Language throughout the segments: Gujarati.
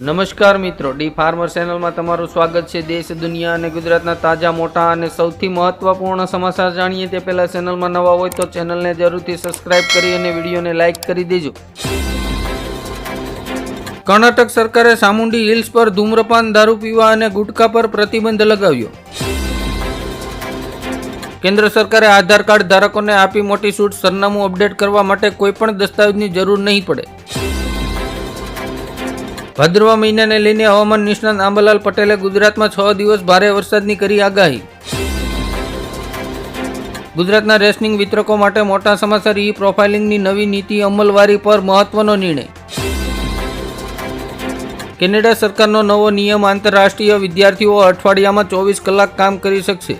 નમસ્કાર મિત્રો, ડી ફાર્મર ચેનલમાં તમારું સ્વાગત છે. દેશ, દુનિયા અને ગુજરાતના તાજા, મોટા અને સૌથી મહત્વપૂર્ણ સમાચાર જાણીએ તે પહેલા ચેનલમાં નવા હોય તો ચેનલને જરૂરથી સબસ્ક્રાઇબ કરી અને વિડીયોને લાઇક કરી દેજો. કર્ણાટક સરકારે સામુંડી હિલ્સ પર ધૂમ્રપાન, દારૂ પીવા અને ગુટખા પર પ્રતિબંધ લગાવ્યો. કેન્દ્ર સરકારે આધાર કાર્ડ ધારકોને આપી મોટી છૂટ, સરનામું અપડેટ કરવા માટે કોઈપણ દસ્તાવેજની જરૂર નહીં પડે. ભાદરવા મહિનાને લઈને હવામાન નિષ્ણાંત આંબાલાલ પટેલે ગુજરાતમાં છ દિવસ ભારે વરસાદની કરી આગાહી. ગુજરાતના રેસનિંગ વિતરકો માટે મોટા સમાચાર ઈ પ્રોફાઇલિંગની નવી નીતિ અમલવારી પર મહત્વનો નિર્ણય. કેનેડા સરકારનો નવો નિયમ આંતરરાષ્ટ્રીય વિદ્યાર્થીઓ અઠવાડિયામાં ચોવીસ કલાક કામ કરી શકશે.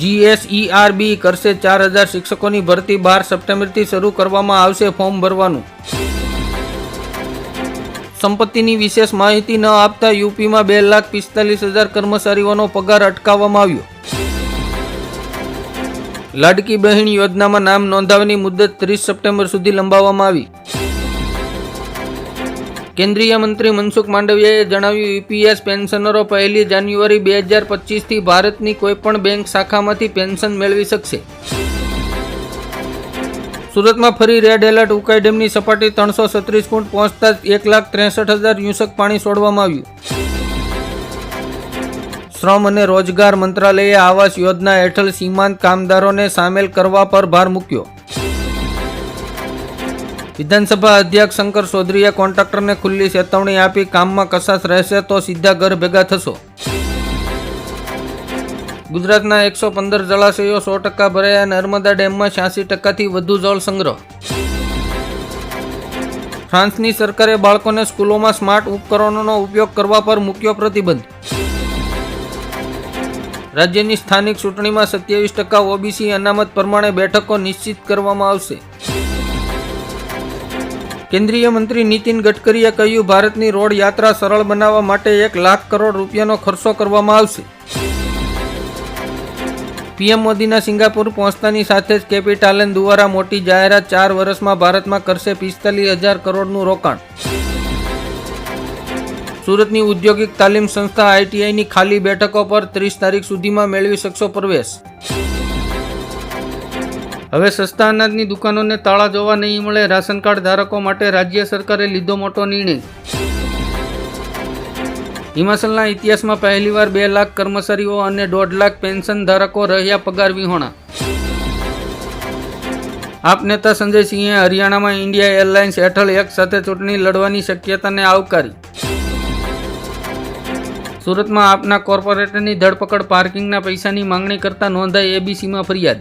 જીએસઈઆરબી કરશે ચાર હજાર શિક્ષકોની ભરતી બાર સપ્ટેમ્બરથી શરૂ કરવામાં આવશે ફોર્મ ભરવાનું. સંપત્તિની વિશેષ માહિતી ન આપતા યુપીમાં બે લાખ પિસ્તાલીસ હજાર કર્મચારીઓનો પગાર અટકાવવામાં આવ્યો. લાડકી બહેન યોજનામાં નામ નોંધાવવાની મુદત ત્રીસ સપ્ટેમ્બર સુધી લંબાવવામાં આવી. કેન્દ્રીય મંત્રી મનસુખ માંડવિયાએ જણાવ્યું ઈપીએસ પેન્શનરો પહેલી જાન્યુઆરી બે હજાર પચીસથી ભારતની કોઈપણ બેંક શાખામાંથી પેન્શન મેળવી શકશે. સુરતમાં ફરી રેડ એલર્ટ ઉકાઈ ડેમની સપાટી ત્રણસો છત્રીસ ફૂટ પહોંચતા એક લાખ ત્રેસઠ હજાર યુસક પાણી છોડવામાં આવ્યું. શ્રમ અને રોજગાર મંત્રાલયે આવાસ યોજના હેઠળ સીમાંત કામદારોને સામેલ કરવા પર ભાર મૂક્યો. વિધાનસભા અધ્યક્ષ શંકર ચૌધરીએ કોન્ટ્રાક્ટરને ખુલ્લી ચેતવણી આપી કામમાં કસાશ રહેશે તો સીધા ઘર ભેગા થશો. ગુજરાતના એકસો પંદર જળાશયો સો ટકા ભરાયા નર્મદા ડેમમાં છ્યાસી ટકાથી વધુ જળ સંગ્રહ. ફ્રાન્સની સરકારે બાળકોને સ્કૂલોમાં સ્માર્ટ ઉપકરણોનો ઉપયોગ કરવા પર મૂક્યો પ્રતિબંધ. રાજ્યની સ્થાનિક ચૂંટણીમાં સત્યાવીસ ટકા ઓબીસી અનામત પ્રમાણે બેઠકો નિશ્ચિત કરવામાં આવશે. કેન્દ્રીય મંત્રી નીતિન ગડકરીએ કહ્યું, ભારતની રોડ યાત્રા સરળ બનાવવા માટે એક લાખ કરોડ રૂપિયાનો ખર્ચો કરવામાં આવશે. પીએમ મોદીના સિંગાપુર પહોંચતાની સાથે જ કેપિટાલન દ્વારા મોટી જાહેરાત ચાર વર્ષમાં ભારતમાં કરશે પિસ્તાલીસ હજાર કરોડનું રોકાણ. સુરતની ઔદ્યોગિક તાલીમ સંસ્થા આઈટીઆઈની ખાલી બેઠકો પર ત્રીસ તારીખ સુધીમાં મેળવી શકશો પ્રવેશ. હવે સસ્તા અનાજની દુકાનોને તાળા જોવા નહીં મળે રાશન કાર્ડ ધારકો માટે રાજ્ય સરકારે લીધો મોટો નિર્ણય. હિમાચલના ઇતિહાસમાં પહેલીવાર બે લાખ કર્મચારીઓ અને દોઢ લાખ પેન્શન ધારકો રહ્યા પગાર વિહોણા. આપ નેતા સંજય સિંહે હરિયાણામાં ઇન્ડિયા એરલાઇન્સ હેઠળ એક સાથે ચૂંટણી લડવાની શક્યતાને આવકારી. સુરતમાં આપના કોર્પોરેટરની ધરપકડ, પાર્કિંગના પૈસાની માંગણી કરતા નોંધાઈ એબીસીમાં ફરિયાદ.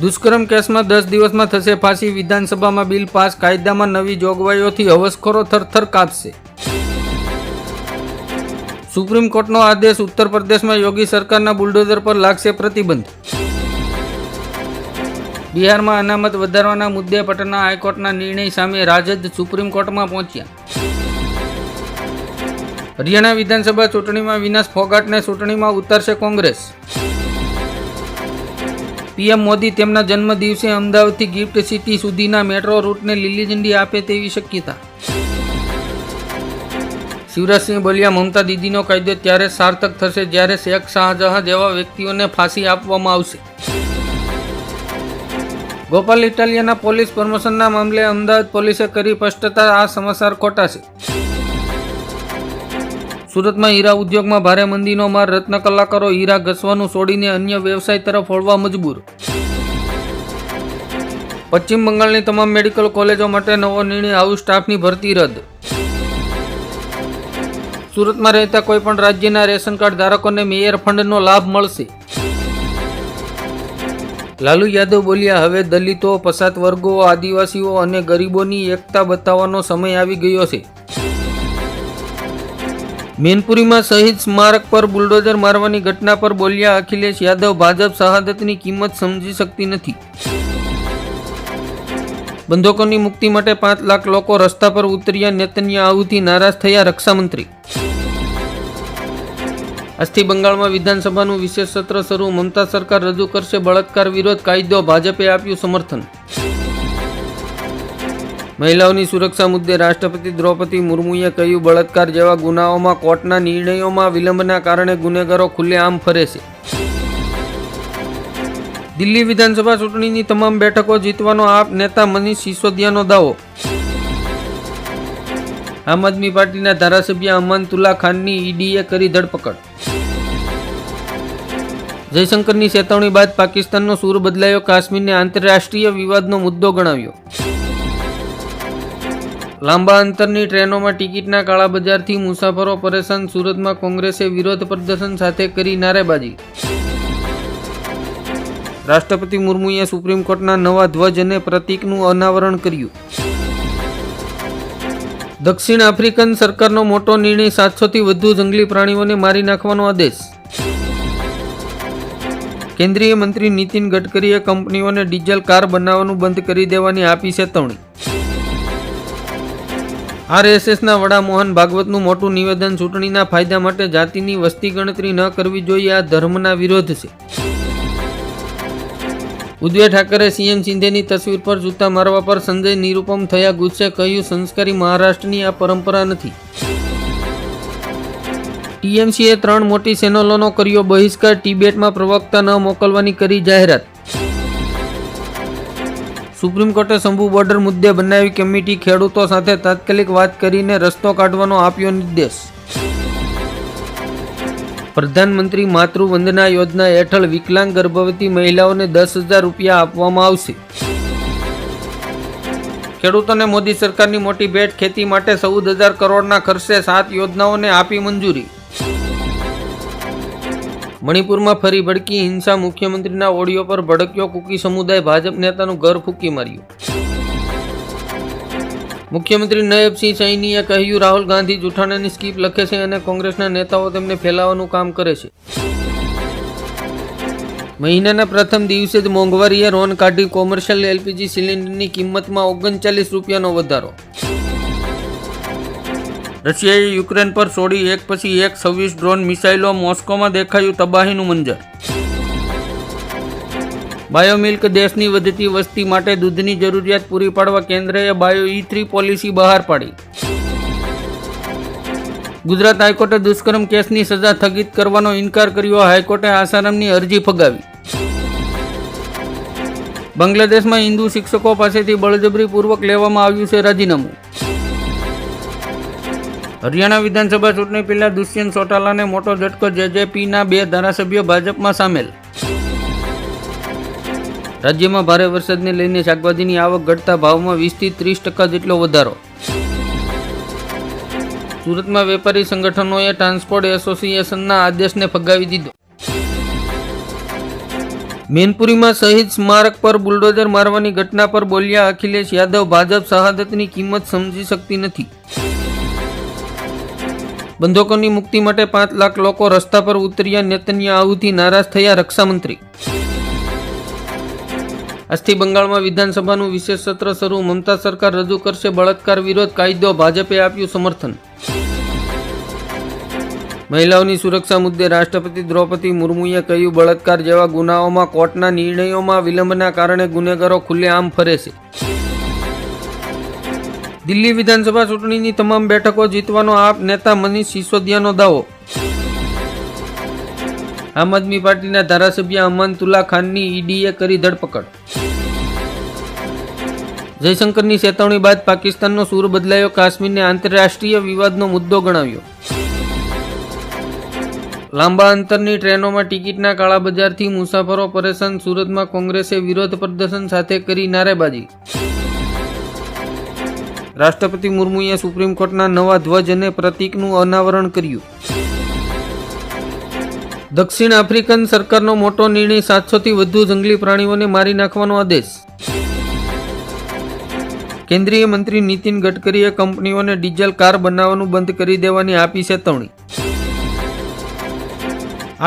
દુષ્કર્મ કેસમાં દસ દિવસમાં થશે ફાંસી, વિધાનસભામાં બિલ પાસ, કાયદામાં નવી જોગવાઈઓથી હવસખોરો થરથર કાપશે. સુપ્રીમ કોર્ટનો આદેશ ઉત્તર પ્રદેશમાં યોગી સરકારના બુલડોઝર પર લાગશે પ્રતિબંધ. બિહારમાં અનામત વધારવાના મુદ્દે પટના હાઈકોર્ટના નિર્ણય સામે રાજદ સુપ્રીમ કોર્ટમાં પહોંચ્યા. હરિયાણા વિધાનસભા ચૂંટણીમાં વિનાશ ફોગાટને ચૂંટણીમાં ઉતારશે કોંગ્રેસ. પીએમ મોદી તેમના જન્મ દિવસે અમદાવાદથી ગિફ્ટ સિટી સુધીના મેટ્રો રૂટને લીલી ઝંડી આપે તેવી શક્યતા. શિવરાજસિંહ બોલ્યા મમતા દીદીનો કાયદો ત્યારે સાર્થક થશે જ્યારે શેખ શાહજહાં જેવા વ્યક્તિઓને ફાંસી આપવામાં આવશે. ગોપાલ ઇટાલિયાના પોલીસ પ્રમોશનના મામલે અમદાવાદ પોલીસે કરી સ્પષ્ટતા, આ સમાચાર ખોટા છે. સુરતમાં હીરા ઉદ્યોગમાં ભારે મંદીનો માર, રત્ન કલાકારો હીરા ઘસવાનું છોડીને અન્ય વ્યવસાય તરફ વળવા મજબૂર. પશ્ચિમ બંગાળની તમામ મેડિકલ કોલેજો માટે નવો નિર્ણય, આવું સ્ટાફની ભરતી રદ. સુરતમાં રહેતા કોઈ પણ રાજ્યના રેશન કાર્ડ ધારકોને મેયર ફંડનો લાભ મળશે. લાલુ યાદવ બોલ્યા, હવે દલિતો પસાત વર્ગો આદિવાસીઓ અને ગરીબોની એકતા બતાવવાનો સમય આવી ગયો છે. મેનપુરીમાં શહીદ સ્મારક પર બુલડોઝર મારવાની ઘટના પર બોલ્યા અખિલેશ યાદવ, ભાજપ શહાદતની કિંમત સમજી શકતી નથી. બંધકોની મુક્તિ માટે પાંચ લાખ લોકો રસ્તા પર ઉતર્યા, નેતન્યાહુથી નારાજ થયા રક્ષામંત્રી. આજથી બંગાળમાં વિધાનસભાનું વિશેષ સત્ર શરૂ. મમતા સરકાર રજૂ કરશે બળાત્કાર વિરોધ કાયદો. ભાજપે આપ્યું સમર્થન. મહિલાઓની સુરક્ષા મુદ્દે રાષ્ટ્રપતિ દ્રૌપદી મુર્મુએ કહ્યું, બળાત્કાર જેવા ગુનાઓમાં કોર્ટના નિર્ણયોમાં વિલંબના કારણે ગુનેગારો ખુલ્લેઆમ ફરે છે. દિલ્હી વિધાનસભા ચૂંટણીની તમામ બેઠકો જીતવાનો આપ નેતા મનીષ સિસોદિયાનો દાવો. આમ આદમી પાર્ટીના ધારાસભ્ય અમાનતુલ્લા ખાનની ઈડીએ કરી ધરપકડ. જયશંકરની ચેતવણી બાદ પાકિસ્તાનનો સૂર બદલાયો, કાશ્મીરને આંતરરાષ્ટ્રીય વિવાદનો મુદ્દો ગણાવ્યો. લાંબા અંતરની ટ્રેનોમાં ટિકિટના કાળાબજારથી મુસાફરો પરેશાન, સુરતમાં કોંગ્રેસે વિરોધ પ્રદર્શન સાથે કરી નારેબાજી. રાષ્ટ્રપતિ મુર્મુએ સુપ્રીમ કોર્ટના નવા ધ્વજ અને પ્રતીકનું અનાવરણ કર્યું. દક્ષિણ આફ્રિકન સરકારનો મોટો નિર્ણય સાતસોથી વધુ જંગલી પ્રાણીઓને મારી નાખવાનો આદેશ. કેન્દ્રીય મંત્રી નીતિન ગડકરીએ કંપનીઓને ડીઝલ કાર બનાવવાનું બંધ કરી દેવાની આપી ચેતવણી આરએસએસના વડા મોહન ભાગવતનું મોટું નિવેદન ચૂંટણીના ફાયદા માટે જાતિની વસ્તી ગણતરી ન કરવી જોઈએ, આ ધર્મના વિરોધ છે. ઉદ્ધવ ઠાકરે સીએમ સિંધેની તસવીર પર જૂતા મારવા પર સંજય નિરૂપમ થયા ગુસ્સે કહ્યું, સંસ્કારી મહારાષ્ટ્રની આ પરંપરા નથી. ટીએમસીએ ત્રણ મોટી ચેનલોનો કર્યો બહિષ્કાર, ટિબેટમાં પ્રવક્તા ન મોકલવાની કરી જાહેરાત. સુપ્રીમ કોર્ટે શંભુ બોર્ડર મુદ્દે બનાવી કમિટી ખેડૂતો સાથે તાત્કાલિક વાત કરીને રસ્તો કાઢવાનો આપ્યો નિર્દેશ. પ્રધાનમંત્રી માતૃવંદના યોજના હેઠળ વિકલાંગ ગર્ભવતી મહિલાઓને દસ હજાર રૂપિયા આપવામાં આવશે. ખેડૂતોને મોદી સરકારની મોટી ભેટ ખેતી માટે ચૌદ હજાર કરોડના ખર્ચે સાત યોજનાઓને આપી મંજૂરી. મણિપુરમાં ફરી ભડકી હિંસા મુખ્યમંત્રીના ઓડિયો પર ભડક્યો કુકી સમુદાય ભાજપ નેતાનું ઘર ફૂંકી માર્યું. મુખ્યમંત્રી નયબસિંહ સૈનીએ કહ્યું, રાહુલ ગાંધી જૂઠાણાની સ્કીપ લખે છે અને કોંગ્રેસના નેતાઓ તેમને ફેલાવવાનું કામ કરે છે. મહિનાના પ્રથમ દિવસે જ મોંઘવારીએ રોન કાઢી કોમર્શિયલ એલપીજી સિલિન્ડરની કિંમતમાં ઓગણચાલીસ રૂપિયાનો વધારો. રશિયાએ યુક્રેન પર છોડી એક પછી એક છવ્વીસ ડ્રોન મિસાઇલો મોસ્કોમાં દેખાયું તબાહીનું મંજર. બાયોમિલ્ક દેશની વધતી વસ્તી માટે દૂધની જરૂરિયાત પૂરી પાડવા કેન્દ્રએ બાયો ઈ થ્રી પોલિસી બહાર પાડી. ગુજરાત હાઈકોર્ટે દુષ્કર્મ કેસની સજા સ્થગિત કરવાનો ઇનકાર કર્યો. હાઈકોર્ટે આસારામની અરજી ફગાવી. બાંગ્લાદેશમાં હિન્દુ શિક્ષકો પાસેથી બળજબરીપૂર્વક લેવામાં આવ્યું છે રાજીનામું. હરિયાણા વિધાનસભા ચૂંટણી પહેલા દુષ્યંત ચોટાલાને મોટો ઝટકો જેજેપીના બે ધારાસભ્યો ભાજપમાં સામેલ. રાજ્યમાં ભારે વરસાદને લઈને શાકભાજીની આવક ઘટતા ભાવમાં વીસથી ત્રીસ ટકા જેટલો વધારો. સુરતમાં વેપારી સંગઠનોએ ટ્રાન્સપોર્ટ એસોસિએશનના આદેશને ફગાવી દીધો. મેનપુરીમાં શહીદ સ્મારક પર બુલડોઝર મારવાની ઘટના પર બોલ્યા અખિલેશ યાદવ, ભાજપ શહાદતની કિંમત સમજી શકતી નથી. બંધકોની મુક્તિ માટે પાંચ લાખ લોકો રસ્તા પર ઉતર્યા. નેતન્યાહુથી નારાજ થયા રક્ષામંત્રી. આજથી બંગાળમાં વિધાનસભાનું વિશેષ સત્ર શરૂ. મમતા સરકાર રજૂ કરશે બળાત્કાર વિરોધ. કાયદો ભાજપે આપ્યું સમર્થન. મહિલાઓની સુરક્ષા મુદ્દે રાષ્ટ્રપતિ દ્રૌપદી મુર્મુએ કહ્યું, બળાત્કાર જેવા ગુનાઓમાં કોર્ટના નિર્ણયોમાં વિલંબના કારણે ગુનેગારો ખુલ્લેઆમ ફરે છે. દિલ્હી વિધાનસભા ચૂંટણીની તમામ બેઠકો જીતવાનો આપ નેતા મનીષ સિસોદિયાનો દાવો. આમ આદમી પાર્ટીના ધારાસભ્ય અમાનતુલ્લા ખાનની ઈડીએ કરી ધરપકડ. જયશંકરની ચેતવણી બાદ પાકિસ્તાનનો સૂર બદલાયો. કાશ્મીરને આંતરરાષ્ટ્રીય વિવાદનો મુદ્દો ગણાવ્યો. લાંબા અંતરની ટ્રેનોમાં ટિકિટના કાળાબજારથી મુસાફરો પરેશાન. સુરતમાં કોંગ્રેસે વિરોધ પ્રદર્શન સાથે કરી નારેબાજી. રાષ્ટ્રપતિ મુર્મુએ સુપ્રીમ કોર્ટના નવા ધ્વજ અને પ્રતીકનું અનાવરણ કર્યું. દક્ષિણ આફ્રિકન સરકારનો મોટો નિર્ણય સાતસોથી વધુ જંગલી પ્રાણીઓને મારી નાખવાનો આદેશ. કેન્દ્રીય મંત્રી નીતિન ગડકરીએ કંપનીઓને ડીઝલ કાર બનાવવાનું બંધ કરી દેવાની આપી ચેતવણી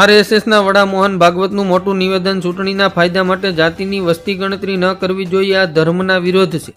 આરએસએસના વડા મોહન ભાગવતનું મોટું નિવેદન ચૂંટણીના ફાયદા માટે જાતિની વસ્તી ગણતરી ન કરવી જોઈએ આ ધર્મના વિરોધ છે.